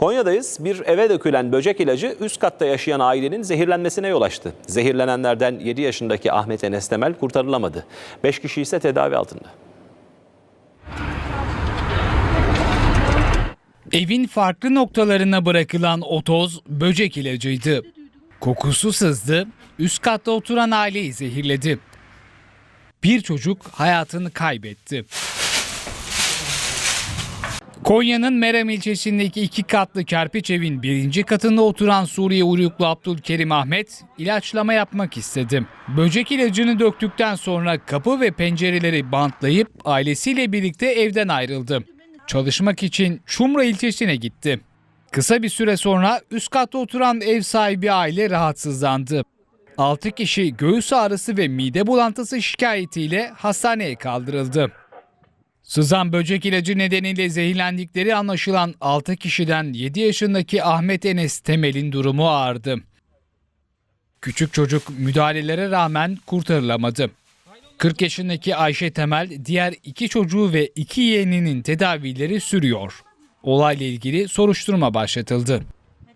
Konya'dayız. Bir eve dökülen böcek ilacı üst katta yaşayan ailenin zehirlenmesine yol açtı. Zehirlenenlerden 7 yaşındaki Ahmet Enes Temel kurtarılamadı. 5 kişi ise tedavi altında. Evin farklı noktalarına bırakılan o toz böcek ilacıydı. Kokusu sızdı, üst katta oturan aileyi zehirledi. Bir çocuk hayatını kaybetti. Konya'nın Merem ilçesindeki iki katlı kerpiç evin birinci katında oturan Suriye uyruklu Abdülkerim Ahmet ilaçlama yapmak istedi. Böcek ilacını döktükten sonra kapı ve pencereleri bantlayıp ailesiyle birlikte evden ayrıldı. Çalışmak için Çumra ilçesine gitti. Kısa bir süre sonra üst katta oturan ev sahibi aile rahatsızlandı. 6 kişi göğüs ağrısı ve mide bulantısı şikayetiyle hastaneye kaldırıldı. Sızan böcek ilacı nedeniyle zehirlendikleri anlaşılan 6 kişiden 7 yaşındaki Ahmet Enes Temel'in durumu ağırdı. Küçük çocuk müdahalelere rağmen kurtarılamadı. 40 yaşındaki Ayşe Temel diğer iki çocuğu ve iki yeğeninin tedavileri sürüyor. Olayla ilgili soruşturma başlatıldı.